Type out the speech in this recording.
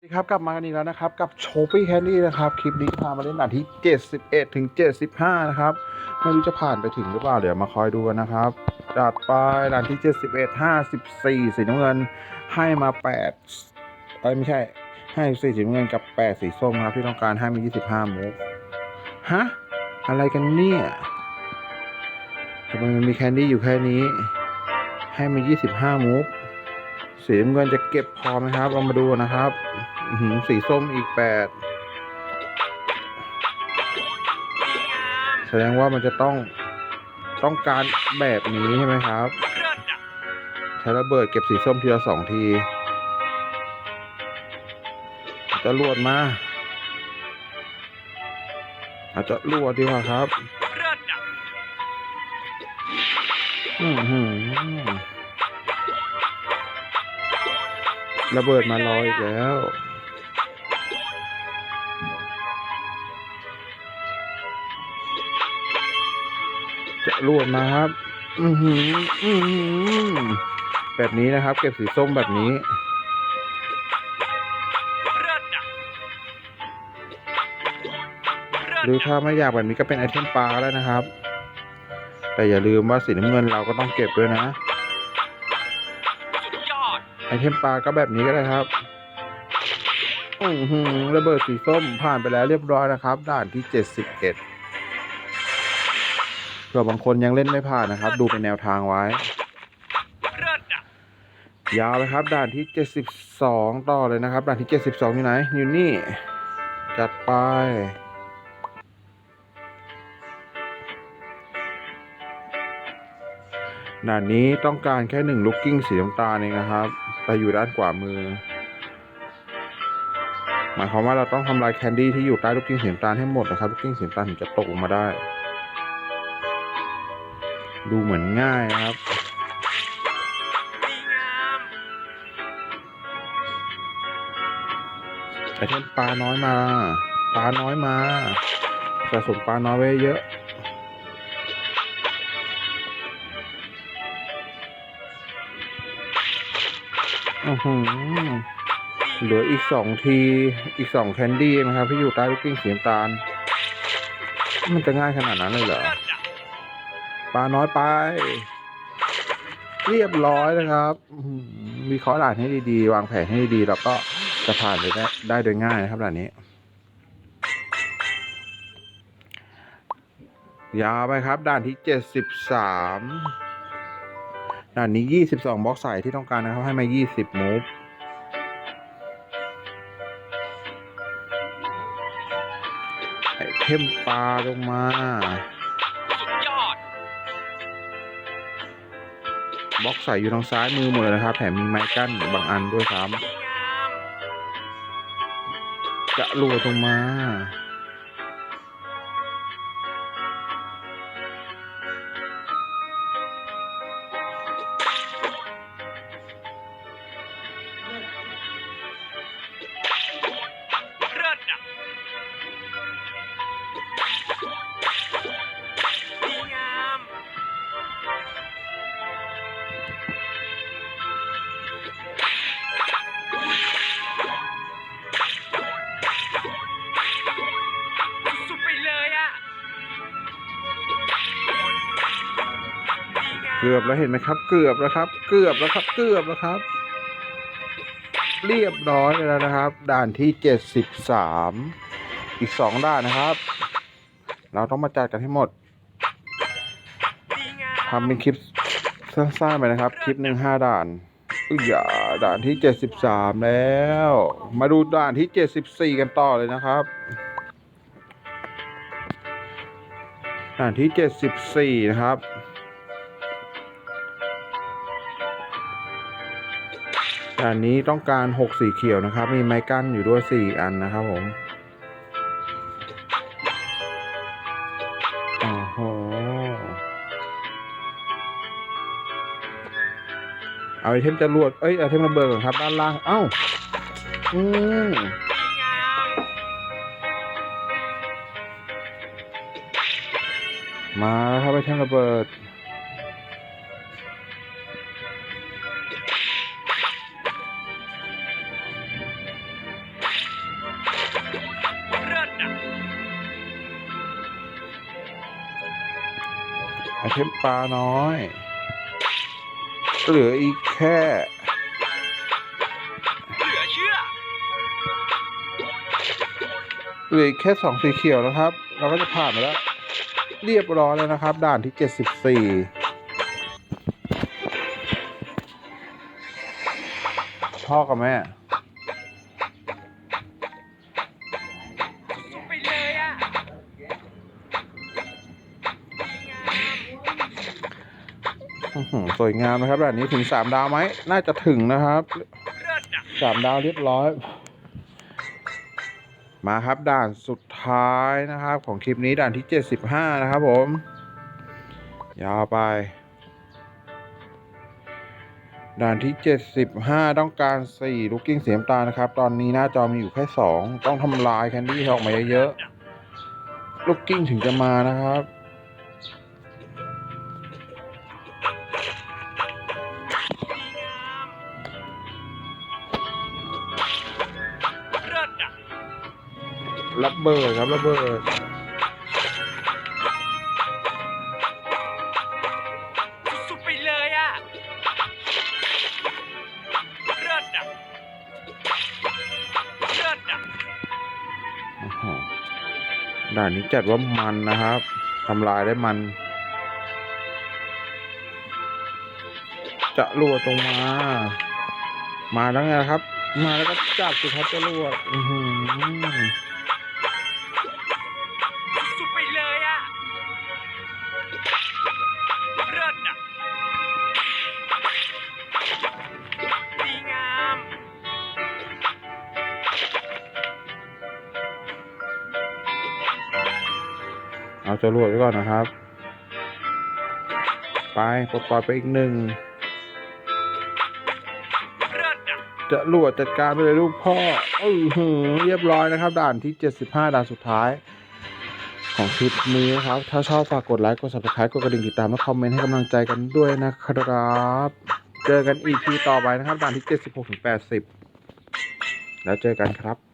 สวัสดีครับกลับมากันอีกแล้วนะครับ กับโชปี้แคนดี้นะครับ คลิปนี้พามาเล่นด่านที่ 71 ถึง 75 นะครับ ไม่รู้จะผ่านไปถึงหรือเปล่า เดี๋ยวมาคอยดูกันนะครับจัดไปด่านที่ 71 54 สีน้ำเงิน ให้มา8เอ้ยไม่ใช่ ให้สีสีน้ำเงินกับ 8 สีส้มครับ ที่ต้องการให้มา25มูฟฮะ อะไรกันเนี่ยทำไมมันมีแคนดี้อยู่แค่นี้ ให้มา25มูฟ สีน้ำเงินจะเก็บพอไหมครับ เรามาดูนะครับหือสีส้มอีกแปดแสดงว่ามันจะต้องต้องการแบบนี้ใช่ไหมครับใช้ระเบิดเก็บสีส้มทีละสองที จะรวดมาอาจจะรวดดีกว่าครับ อือ ระเบิดมารออีกแล้ว จะรวดมาครับ อือหืออือหือแบบนี้นะครับ เก็บสีส้มแบบนี้หรือถ้าไม่อยากแบบนี้ก็เป็นไอเทมปลาก็ได้นะครับ แต่อย่าลืมว่าสีน้ำเงินเราก็ต้องเก็บด้วยนะ ไอเทมปลาก็แบบนี้ก็ได้ครับอือหือระเบิดสีส้มผ่านไปแล้วเรียบร้อยนะครับ ด่านที่71เผื่อบางคนยังเล่นไม่ผ่านนะครับ ดูเป็นแนวทางไว้ ยาวเลยครับ ด่านที่72ต่อเลยนะครับ ด่านที่72อยู่ไหนอยู่นี่ จัดไป ด่านนี้ต้องการแค่หนึ่งลูกกิ้งสีน้ำตาลเองนะครับ แต่อยู่ด้านขวามือ หมายความว่าเราต้องทำลายแคนดี้ที่อยู่ใต้ลูกกิ้งสีน้ำตาลให้หมดนะครับลูกกิ้งสีน้ำตาลถึงจะตกลงมาได้ ดูเหมือนง่ายนะครับไอเทมปลาน้อยมา ปลาน้อยมาสะสมปลาน้อยไว้เยอะ อือหือเหลืออีกสองที อีกสองแคนดี้นะครับที่อยู่ใต้ลูกกิ้งสีน้ำตาล มันจะง่ายขนาดนั้นเลยเหรอปลาน้อยไป เรียบร้อยนะครับมีเคราะห์ด่านให้ดีๆ วางแผนให้ดีๆแล้วก็จะผ่านไปได้ได้โดยง่ายนะครับด่านนี้ ยาวไปครับด่านที่เจ็ดสิบสาม ด่านนี้ยี่สิบสองบล็อกใส่ที่ต้องการนะครับ ให้มายี่สิบมูฟไอเทมปลาลงมาบล็อกใส่อยู่ทางซ้ายมือหมดเลยนะครับ แถมมีไม้กั้นบางอันด้วยครับจะรัวตรงมา เกือบแล้วเห็นไหมครับ เกือบแล้วครับ เกือบแล้วครับ เกือบแล้วครับ เรียบร้อยแล้วนะครับ ด่านที่เจ็ดสิบสามอีกสองด่านนะครับ เราต้องมาจัดกันให้หมดทำเป็นคลิปสั้นๆไปนะครับ คลิปหนึ่งห้าด่านอุ้ยอย่าด่านที่เจ็ดสิบสามแล้ว มาดูด่านที่เจ็ดสิบสี่กันต่อเลยนะครับด่านที่เจ็ดสิบสี่นะครับ ด่านนี้ต้องการหกสีเขียวนะครับ มีไม้กั้นอยู่ด้วยสี่อันนะครับผมโอ้โหเอาไอเทมจรวด เอ้ยไอเทมระเบิดก่อนครับ ด้านล่าง เอ้า อืมมาครับไอเทมระเบิด เทมปลาน้อย เหลืออีกแค่เหลือเชื่อเหลืออีกแค่สองสีเขียวนะครับ เราก็จะผ่านมาแล้ว เรียบร้อยแล้วนะครับ ด่านที่เจ็ดสิบสี่พ่อกับแม่ สวยงามนะครับด่านนี้ถึงสามดาวไหมน่าจะถึงนะครับสามดาวเรียบร้อย มาครับด่านสุดท้ายนะครับ ของคลิปนี้ด่านที่เจ็ดสิบห้านะครับผม ยาวไป ด่านที่เจ็ดสิบห้าต้องการสี่ลูกกิ้งเสียมตานะครับ ตอนนี้หน้าจอมีอยู่แค่สองต้องทำลายแคนดี้ออกมาเยอะๆลูกกิ้งถึงจะมานะครับ รับเบิดครับรับเบิดสุดๆไปเลยอะเลิศอะเลิศอะอื้อหือด่านนี้จัดว่ามันนะครับทำลายได้มัน จะรวดตรงมา มาแล้วไงครับ มาแล้วก็จับสิครับจะรวดอือหือ เอาจะรวดไว้ก่อนนะครับ ไปปลดปล่อยไปอีกหนึ่งจะรวดจัดการไปเลยลูกพ่อเออหือเรียบร้อยนะครับ ด่านที่ 75 ด่านสุดท้าย ของคลิปนี้นะครับ ถ้าชอบฝากกดไลค์กด subscribe กดกระดิ่งติดตามและคอมเมนต์ให้กำลังใจกันด้วยนะครับ เจอกันอีกทีต่อไปนะครับ ด่านที่ 76ถึง80 แล้วเจอกันครับ